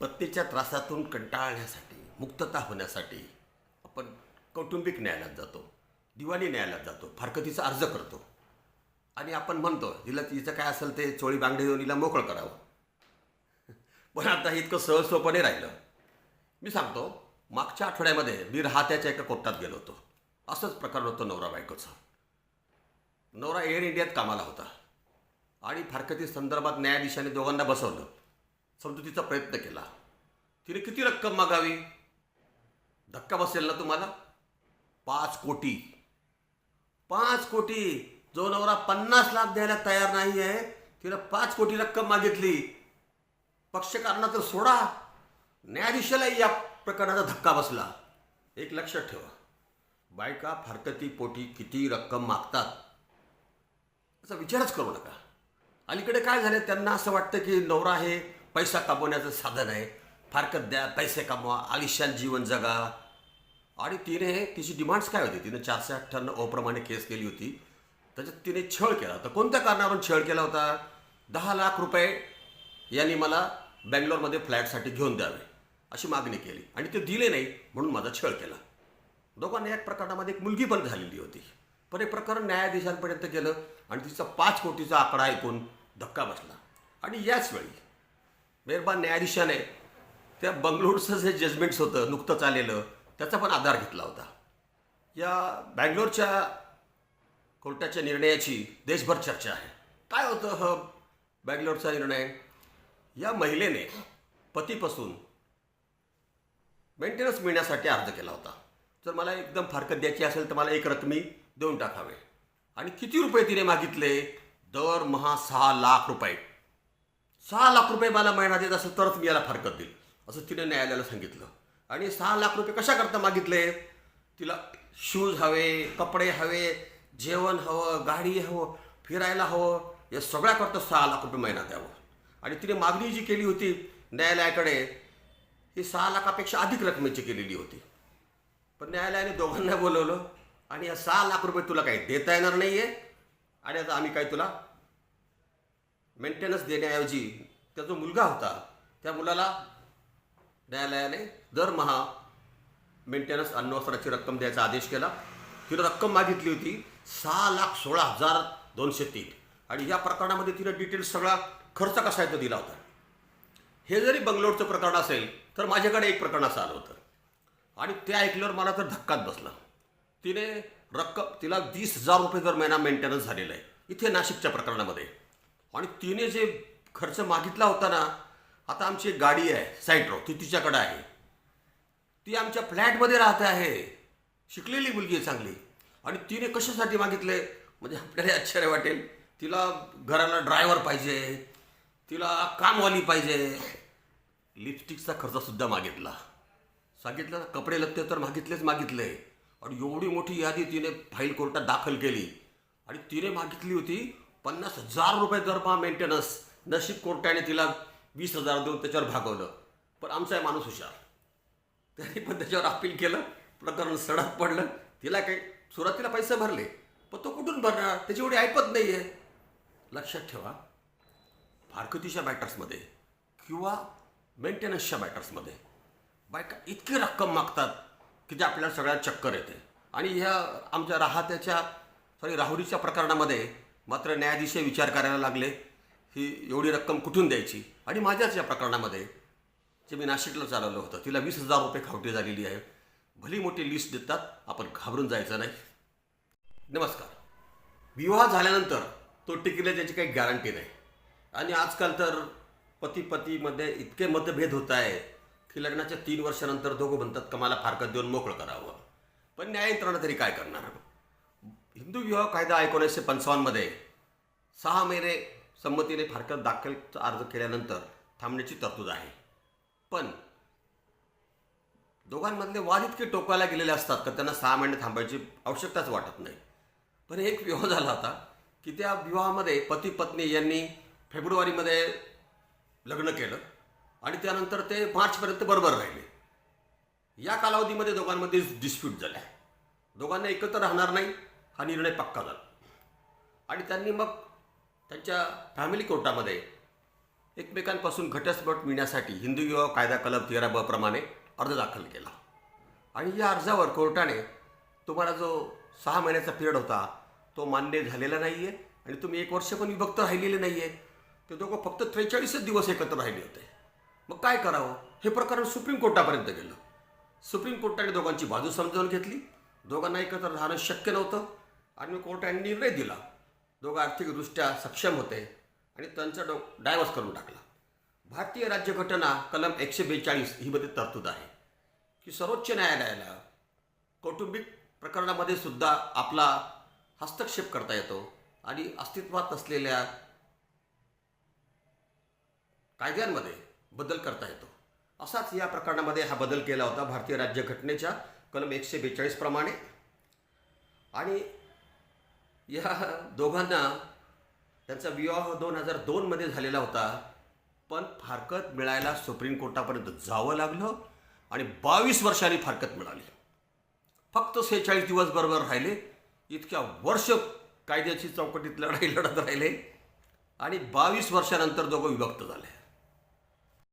पत्नीच्या त्रासातून कंटाळण्यासाठी मुक्तता होण्यासाठी आपण कौटुंबिक न्यायालयात जातो दिवाणी न्यायालयात जातो फारकतीचा अर्ज करतो. आणि आपण म्हणतो हिला तिचं काय असेल ते चोळी बांगडी देऊन हिला मोकळं करावं. पण आता इतकं सहज सोपं राहिलं. मी सांगतो मागच्या आठवड्यामध्ये मी राहत्याच्या एका कोर्टात गेलो होतो. असंच प्रकरण होतं नवरा बायकोचं. नवरा एअर इंडियात कामाला होता. आणि फारकती संदर्भात न्यायाधीशाने दोघांना बसवलं. समजुतीचा प्रयत्न केला. तिने किती रक्कम मागावी? धक्का बसेल ना तुम्हाला? पाच कोटी. पाच कोटी. जो नवरा पन्नास लाख द्यायला तयार नाही आहे तिनं पाच कोटी रक्कम मागितली. पक्षकारांना तर सोडा. न्यायाधीशालाही या प्रकरणाचा धक्का बसला. एक लक्षात ठेवा. बायका फारकती पोटी किती रक्कम मागतात? याचा विचारच करू नका. अलीकडे काय झालं? त्यांना असं वाटतं की नवरा हे पैसा कमवण्याचं साधन आहे. फारकत द्या पैसे कमवा आलिशान जीवन जगा. आणि तिने तिची डिमांड्स काय होती? तिने चारशे अठ्ठ्याण्णव ओप्रमाणे केस केली होती. त्याच्यात तिने छळ केला. होता कोणत्या कारणावरून छळ केला होता? दहा लाख रुपये यांनी मला बँगलोरमध्ये फ्लॅटसाठी घेऊन द्यावे अशी मागणी केली. आणि ते दिले नाही म्हणून माझा छळ केला. दोघांना एक प्रकरणामध्ये एक मुलगी पण झालेली होती. पण हे प्रकरण न्यायाधीशांपर्यंत गेलं आणि तिचा पाच कोटीचा आकडा ऐकून धक्का बसला. आणि याच वेळी मेहरबान न्यायाधीशाने त्या बंगलोरचं जे जजमेंट्स होतं नुकतंच आलेलं त्याचा पण आधार घेतला होता. या बँगलोरच्या कोर्टाच्या निर्णयाची देशभर चर्चा आहे. काय होतं ह बँगलोरचा निर्णय? या महिलेने पतीपासून मेंटेनन्स मिळण्यासाठी अर्ज केला होता. जर मला एकदम फारकत द्यायची असेल तर मला एक रकमी देऊन टाकावे. आणि किती रुपये तिने मागितले? दरमहा सहा लाख रुपये. सहा लाख रुपये मला महिना देत असेल तरच मी याला फारकत देईल. असं तिने न्यायालयाला सांगितलं. आणि सहा लाख रुपये कशाकरता मागितले? तिला शूज हवे कपडे हवे जेवण हवं गाडी हवं फिरायला हवं या सगळ्याकरता सहा लाख रुपये महिना द्यावं. आणि तिने मागणी जी केली होती न्यायालयाकडे ही सहा लाखापेक्षा अधिक रकमेची केलेली होती. पण न्यायालयाने दोघांना बोलवलं आणि या सहा लाख रुपये तुला काही देता येणार नाही आहे आणि आता आम्ही काय तुला मेंटेनन्स देण्याऐवजी त्या जो मुलगा होता त्या मुलाला न्यायालयाने दरमहा मेंटेनन्स अन्नवस्त्राची रक्कम द्यायचा आदेश केला. तिनं रक्कम मागितली होती सहा लाख सोळा हजार दोनशे तीन. आणि या प्रकरणामध्ये तिनं डिटेल्स सगळा खर्च कसा आहे तो दिला होता. हे जरी बंगलोरचं प्रकरण असेल तर माझ्याकडे एक प्रकरण असं आलं होतं. आणि ते ऐकल्यावर मला तर धक्काच बसला. तिने रक्कम तिला वीस हजार रुपये दर महिना मेंटेनन्स झालेला आहे. इथे नाशिकच्या प्रकरणामध्ये. आणि तिने जे खर्च मागितला होता ना आता आमची एक गाडी आहे सायट्रो ती तिच्याकडे आहे. ती आमच्या फ्लॅटमध्ये राहते आहे. शिकलेली मुलगी आहे चांगली. आणि तिने कशासाठी मागितले? म्हणजे आपल्याला आश्चर्य वाटेल. तिला घराला ड्रायव्हर पाहिजे तिला कामवाली पाहिजे. लिपस्टिकचा खर्चसुद्धा मागितला. सांगितलं ना, कपडे लत्ते तर मागितलेच मागितले. आणि एवढी मोठी यादी तिने फाईल कोर्टात दाखल केली. आणि तिने मागितली होती पन्नास हजार रुपये दरमहा मेंटेनन्स नशीब कोर्टाने तिला वीस हजार देऊन त्याच्यावर भागवलं. पण आमचा आहे माणूस हुशार. त्यांनी पण त्याच्यावर अपील केलं. प्रकरण सडक पडलं. तिला काही सुरुवातीला पैसे भरले. पण तो कुठून भरणार? त्याची एवढी ऐपत नाही आहे लक्षात ठेवा. फारकतीच्या मॅटर्समध्ये किंवा मेंटेनन्सच्या मॅटर्समध्ये बायका इतकी रक्कम मागतात की ते आपल्याला सगळ्यात चक्कर येते. आणि ह्या आमच्या राहत्याच्या सॉरी राहुरीच्या प्रकरणामध्ये मात्र न्यायाधीश विचार करायला लागले ही एवढी रक्कम कुठून द्यायची? आणि माझ्याच या प्रकरणामध्ये जे मी नाशिकला चालवलं होतं तिला वीस हजार रुपये खावटी झालेली आहे. भली मोठी लिस्ट देतात आपण घाबरून जायचं नाही. नमस्कार. विवाह झाल्यानंतर तो टिकेल त्याची काही गॅरंटी नाही. आणि आजकाल तर पती पतीमध्ये इतके मतभेद होत आहे की लग्नाच्या तीन वर्षानंतर दोघं म्हणतात का मला फारकत देऊन मोकळं करावं. पण न्याययंत्रणा तरी काय करणार? हिंदू विवाह कायदा एकोणीसशे पंचावन्नमध्ये सहा महिने संमतीने फारकत दाखल अर्ज केल्यानंतर थांबण्याची तरतूद आहे. पण दोघांमधले वाद इतके टोकायला गेलेले असतात का त्यांना सहा महिने थांबायची आवश्यकताच वाटत नाही. पण एक विवाह झाला होता की त्या विवाहामध्ये पती पत्नी यांनी फेब्रुवारीमध्ये लग्न केलं आणि त्यानंतर ते मार्चपर्यंत बरोबर राहिले. या कालावधीमध्ये दोघांमध्ये डिस्प्यूट झाल्या. दोघांना एकत्र राहणार नाही. हा निर्णय पक्का झाला. आणि त्यांनी मग त्यांच्या फॅमिली कोर्टामध्ये एकमेकांपासून घटस्फोट मिळण्यासाठी हिंदू युवा कायदा कलम तेरा ब प्रमाणे अर्ज दाखल केला. आणि या अर्जावर कोर्टाने तुम्हाला जो सहा महिन्याचा पिरियड होता तो मान्य झालेला नाही आहे आणि तुम्ही एक वर्ष पण विभक्त राहिलेले नाही आहे ते दोघं फक्त त्रेचाळीसच दिवस एकत्र राहिले होते. मग काय करावं? हे प्रकरण सुप्रीम कोर्टापर्यंत गेलं. सुप्रीम कोर्टाने दोघांची बाजू समजावून घेतली. दोघांना एकत्र राहणं शक्य नव्हतं. आणि कोर्टाने निर्णय दिला. दोघं आर्थिकदृष्ट्या सक्षम होते आणि त्यांचा डो डायव्हर्स करून टाकला. भारतीय राज्यघटना कलम एकशे बेचाळीस ही मध्ये तरतूद आहे की सर्वोच्च न्यायालयाला कौटुंबिक प्रकरणामध्ये सुद्धा आपला हस्तक्षेप करता येतो आणि अस्तित्वात असलेल्या कायद्यांमध्ये बदल करता येतो. असाच या प्रकरणामध्ये हा बदल केला होता भारतीय राज्यघटनेच्या कलम एकशे बेचाळीस प्रमाणे. आणि या दोघांना त्यांचा विवाह दोन हजार दोनमध्ये झालेला होता. पण फारकत मिळायला सुप्रीम कोर्टापर्यंत जावं लागलं आणि बावीस वर्षांनी फारकत मिळाली. फक्त सेहेचाळीस दिवस बरोबर राहिले. इतक्या वर्ष कायद्याची चौकटीत लढाई लढत राहिले. आणि बावीस वर्षानंतर दोघं विभक्त झाले.